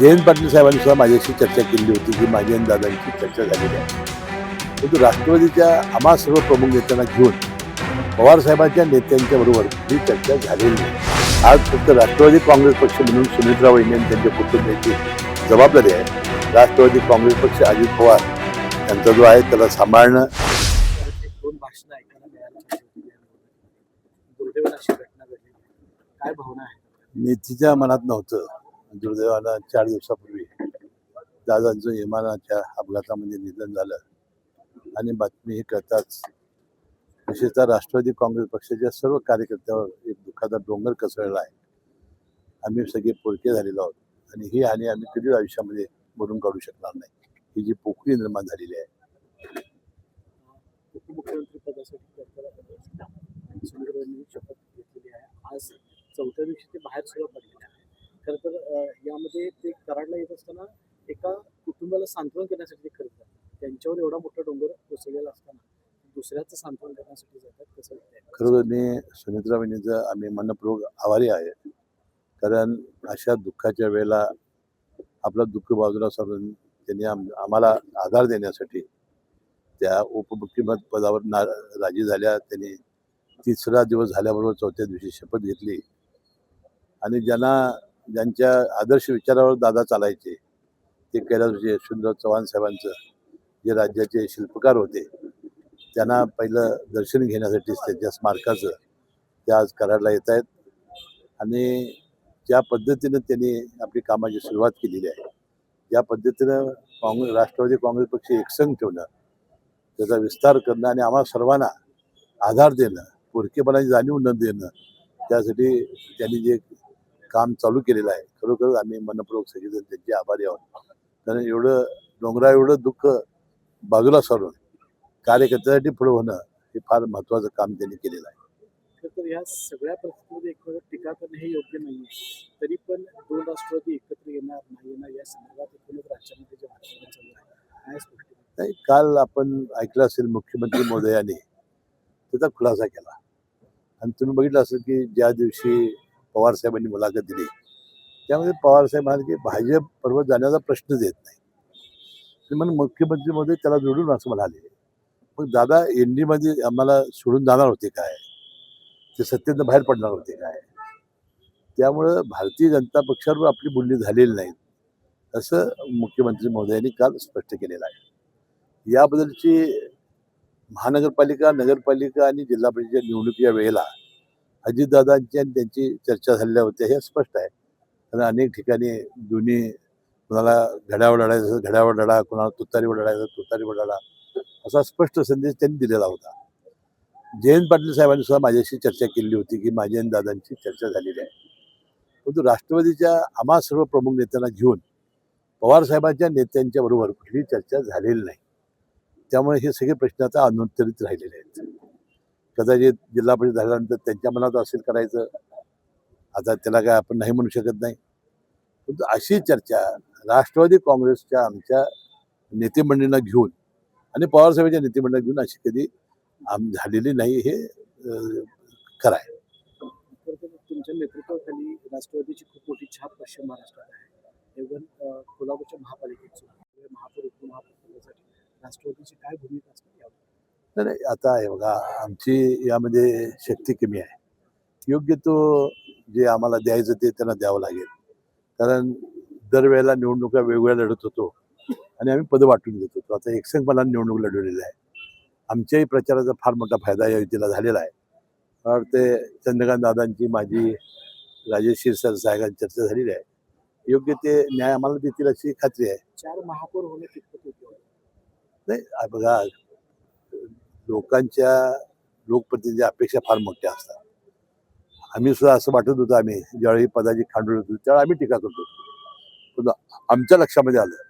जयंत पाटील साहेबांनी सुद्धा माझ्याशी चर्चा केली होती की माझी दादांची चर्चा झालेली आहे. परंतु राष्ट्रवादीच्या आम्हा सर्व प्रमुख नेत्यांना घेऊन पवार साहेबांच्या नेत्यांच्या बरोबर ही चर्चा झालेली नाही आज फक्त राष्ट्रवादी काँग्रेस पक्ष म्हणून सुमित्रा वहिनी आणि त्यांच्या कुटुंबियाची जबाबदारी आहे. राष्ट्रवादी काँग्रेस पक्ष अजित पवार यांचा जो आहे त्याला सांभाळणं. नीतीच्या मनात नव्हतं. दुर्दैवानं चार दिवसापूर्वी दादांचं विमानाच्या अपघातामध्ये निधन झालं. आणि बातमी ही कळताच विशेषतः राष्ट्रवादी काँग्रेस पक्षाच्या सर्व कार्यकर्त्यावर एक दुःखाचा डोंगर कसळला आहे. आम्ही सगळे पोरके झालेलो आहोत आणि ही हानी आम्ही कधीच आयुष्यामध्ये भरून काढू शकणार नाही. ही जी पोकळी निर्माण झालेली आहे. उपमुख्यमंत्री पदासाठी आज चौथ्या दिवशी ते बाहेर सुद्धा पडले. आहे खरं तर यामध्ये ते कराडला येत असताना एका कुटुंबाला सांत्वन करण्यासाठी ते खरं जातात त्यांच्यावर एवढा मोठा डोंगर कोसळलेला असताना दुसऱ्याचं सांत्वन करण्यासाठी जातात कसं वाटतंय? खरोखर मी सुनित्रा वहिनीचं आम्ही मनपूर्वक आभारी आहे. कारण अशा दुःखाच्या वेळेला आपलं दुःख बाजूला सोडून त्यांनी आम आम्हाला आधार देण्यासाठी त्या उपमुख्यमंत्री पदावर ना राजी झाल्या. त्यांनी तिसरा दिवस झाल्याबरोबर चौथ्या दिवशी शपथ घेतली. आणि ज्यांना ज्यांच्या आदर्श विचारावर दादा चालायचे ते कैलासचे यशवंतराव चव्हाण साहेबांचं जे राज्याचे शिल्पकार होते त्यांना पहिलं दर्शन घेण्यासाठीच त्यांच्या स्मारकाचं ते आज कराडला येत आहेत. आणि ज्या पद्धतीनं त्यांनी आपली कामाची सुरुवात केलेली आहे ज्या पद्धतीनं काँग्रेस राष्ट्रवादी काँग्रेस पक्ष एकसंग ठेवणं त्याचा विस्तार करणं आणि आम्हा सर्वांना आधार देणं पोरकेपणाची जाणीव न देणं त्यासाठी त्यांनी जे काम चालू केलेलं आहे. खरोखर आम्ही मनपूर्वक सगळेजण त्यांचे आभारी आहोत. कारण एवढं डोंगरा एवढं दुःख बाजूला सारून कार्यकर्त्यासाठी पुढे होणं हे फार महत्त्वाचं काम त्यांनी केलेलं आहे. तर या सगळ्या परिस्थितीमध्ये एकमेकांवर टीका करणं हे योग्य नाही तरी पण दोन राष्ट्रवादी एकत्र येणार नाही येणार या संदर्भात एकूणच राज्यामध्ये जे वातावरण चालू आहे? नाही काल आपण ऐकलं असेल मुख्यमंत्री महोदयाने त्याचा खुलासा केला. आणि तुम्ही बघितलं असेल की ज्या दिवशी पवार साहेबांनी मुलाखत दिली. त्यामध्ये पवार साहेब म्हणाले की भाजप बरोबर जाण्याचा प्रश्नच येत नाही. ते म्हणून मुख्यमंत्रीमध्ये त्याला जोडून असं म्हणाले. मग दादा एनडीमध्ये आम्हाला सोडून जाणार होते काय? ते सत्तेनं बाहेर पडणार होते काय? त्यामुळं भारतीय जनता पक्षावर आपली बोलणी झालेली नाही. असं मुख्यमंत्री महोदयांनी काल स्पष्ट केलेलं आहे. याबद्दलची महानगरपालिका नगरपालिका आणि जिल्हा परिषद निवडणुकीच्या वेळेला अजितदादांची आणि त्यांची चर्चा झालेल्या होत्या हे स्पष्ट आहे. कारण अनेक ठिकाणी दोन्ही कुणाला घड्यावर लढायचं घड्यावर लढा कुणाला तुतारीवर लढायचं तुतारीवर लढा असा स्पष्ट संदेश त्यांनी दिलेला होता. जयंत पाटील साहेबांनी सुद्धा माझ्याशी चर्चा केली होती की माझी आणि दादांची चर्चा झालेली आहे. परंतु राष्ट्रवादीच्या आम्हा सर्व प्रमुख नेत्यांना घेऊन पवार साहेबांच्या नेत्यांच्या बरोबर कुठलीही चर्चा झालेली नाही. त्यामुळे हे सगळे प्रश्न आता अनुत्तरित राहिलेले आहेत. कदाचित जिल्हा परिषद झाल्यानंतर त्यांच्या मनात असेल करायचं. आता त्याला काय आपण नाही म्हणू शकत नाही. परंतु अशी चर्चा राष्ट्रवादी काँग्रेसच्या आमच्या नेतेमंडळींना घेऊन आणि पवार साहेबांच्या घेऊन अशी कधी आम झालेली नाही हे खरं आहे. तुमच्या नेतृत्वाखाली राष्ट्रवादीची खूप मोठी छाप पश्चिम महाराष्ट्रात आहे. इव्हन कोल्हापूरच्या महापालिकेची महापौर उपमहापौर राष्ट्रवादीची काय भूमिका नाही नाही आता आहे बघा आमची यामध्ये शक्ती कमी आहे. योग्य तो जे आम्हाला द्यायचं ते त्यांना द्यावं लागेल. कारण दरवेळेला निवडणुका वेगवेगळ्या लढत होतो आणि आम्ही पदं वाटून घेत होतो. आता एकसंघपणाने निवडणूक लढवलेली आहे. आमच्याही प्रचाराचा फार मोठा फायदा या युतीला झालेला आहे. मला वाटते चंद्रकांत दादांची माझी राजेश क्षीरसागर साहेबांची चर्चा झालेली आहे. योग्य ते न्याय आम्हाला देतील अशी खात्री आहे. चार महापौर होणे नाही बघा लोकांच्या लोकप्रतिनिधी अपेक्षा फार मोठ्या असतात. आम्ही सुद्धा असं वाटत होतं आम्ही ज्यावेळी पदाची खांडूळ होतो त्यावेळी आम्ही टीका करतो पण आमच्या लक्षामध्ये आलं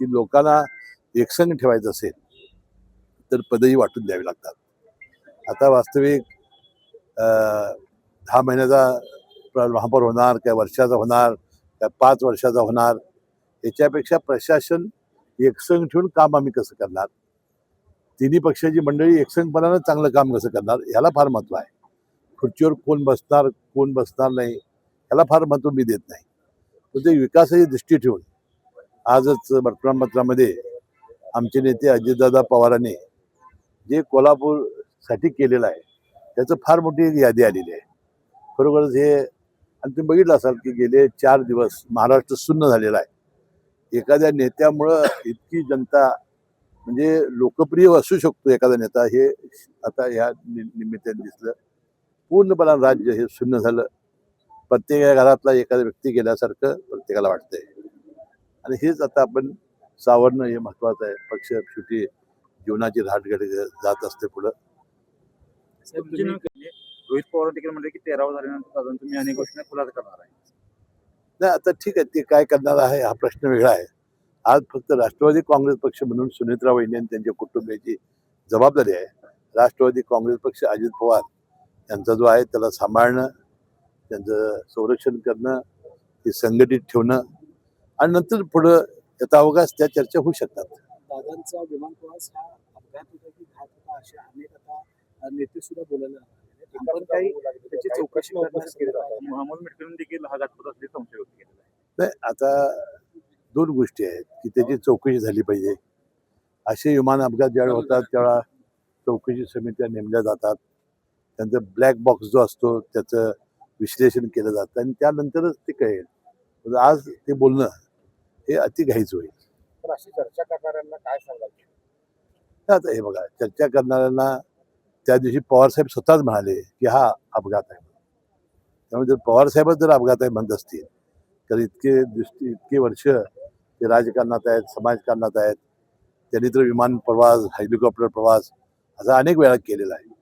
की लोकांना एकसंग ठेवायचं असेल तर पदही वाटून द्यावी लागतात. आता वास्तविक दहा महिन्याचा महापौर होणार काय वर्षाचा होणार काय पाच वर्षाचा होणार याच्यापेक्षा प्रशासन एकसंग ठेवून काम आम्ही कसं करणार? तिन्ही पक्षाची मंडळी एकसंगपणानं चांगलं काम कसं करणार ह्याला फार महत्त्व आहे. खुर्चीवर कोण बसणार कोण बसणार नाही ह्याला फार महत्त्व मी देत नाही. तर ते विकासाची दृष्टी ठेवून आजच वर्तमानपत्रामध्ये आमचे नेते अजितदादा पवारांनी जे कोल्हापूरसाठी केलेलं आहे त्याचं फार मोठी एक यादी आलेली आहे. खरोखरच हे आणि तुम्ही बघितलं असाल की गेले चार दिवस महाराष्ट्र सुन्न झालेला आहे. एखाद्या नेत्यामुळं इतकी जनता म्हणजे लोकप्रिय असू शकतो एखादा नेता हे आता ह्या निमित्ताने दिसलं. पूर्णपणे राज्य हे शून्य झालं. प्रत्येक घरातला एखादा व्यक्ती गेल्यासारखं प्रत्येकाला वाटतंय. आणि हेच आता आपण सावरणं हे महत्वाचं आहे. पक्ष शेवटी जीवनाची राहटघाट जात असते पुढं? रोहित पवार देखील म्हणले की तेरावं झाल्यानंतर तुम्ही अनेक गोष्टी खुलासा करणार आहे. नाही आता ठीक आहे. ते काय करणार आहे हा प्रश्न वेगळा आहे. आज फक्त राष्ट्रवादी काँग्रेस पक्ष म्हणून सुनेत्रा वहिनी आणि त्यांच्या कुटुंबियाची जबाबदारी आहे. राष्ट्रवादी काँग्रेस पक्ष अजित पवार यांचा जो आहे त्याला सांभाळणं त्यांचं संरक्षण करणं ते संघटित ठेवणं आणि नंतर पुढं यथावकाश त्या चर्चा होऊ शकतात. दादांचा विमान प्रवास हा अपघात होता की घात होता असे अनेक आता नेते सुद्धा बोलायला. आपण काही त्याची चौकशी मोहम्मद मिटकरीने देखील हा घातपात असल्याचे संशय व्यक्त केलेला आहे. नाही आता दोन गोष्टी आहेत की त्याची चौकशी झाली पाहिजे. असे विमान अपघात ज्यावेळी होतात त्यावेळा चौकशी समित्या नेमल्या जातात. त्यांचा ब्लॅक बॉक्स जो असतो त्याचं विश्लेषण केलं जातं आणि त्यानंतरच ते कळेल. आज ते बोलणं हे अतिघाईच होईल. पण अशी चर्चा करणाऱ्यांना काय सांगायचं आता हे बघा चर्चा करणाऱ्यांना त्या दिवशी पवारसाहेब स्वतःच म्हणाले की हा अपघात आहे. त्यामुळे जर पवारसाहेबच जर अपघात आहे म्हणत असतील तर इतके दृष्टी इतके वर्ष ते राजकारणात आहेत समाजकारणात आहेत त्यांनी तर विमान प्रवास हेलिकॉप्टर प्रवास असा अनेक वेळा केलेला आहे.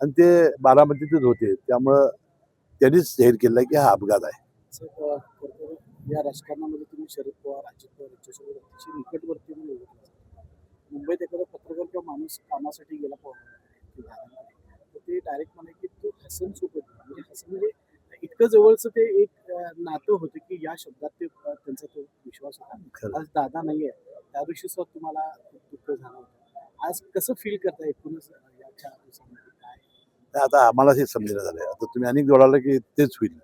आणि ते बारामतीतच होते त्यामुळं त्यांनीच जाहीर केलं आहे की हा अपघात आहे. या राजकारणामध्ये तुम्ही शरद पवार अजित पवार यांच्यासोबत अतिशय निकटवर्ती म्हणून मुंबईत एखादा पत्रकार किंवा माणूस कामासाठी गेला पवार तर ते डायरेक्ट म्हणे की तो हसन सोबत म्हणजे हसन म्हणजे इतकं जवळचं ते एक नातं होतं की या शब्दात ते त्यांचा तो विश्वास होता आज दादा नाहीये. त्या दिवशी सुद्धा तुम्हाला दुःख झालं होतं. आज कसं फील करता एकूणच अ, या चार दिवसामध्ये? काय? आता आम्हाला हे समजेलं झालंय आता तुम्ही अनेक जोडाला की तेच होईल.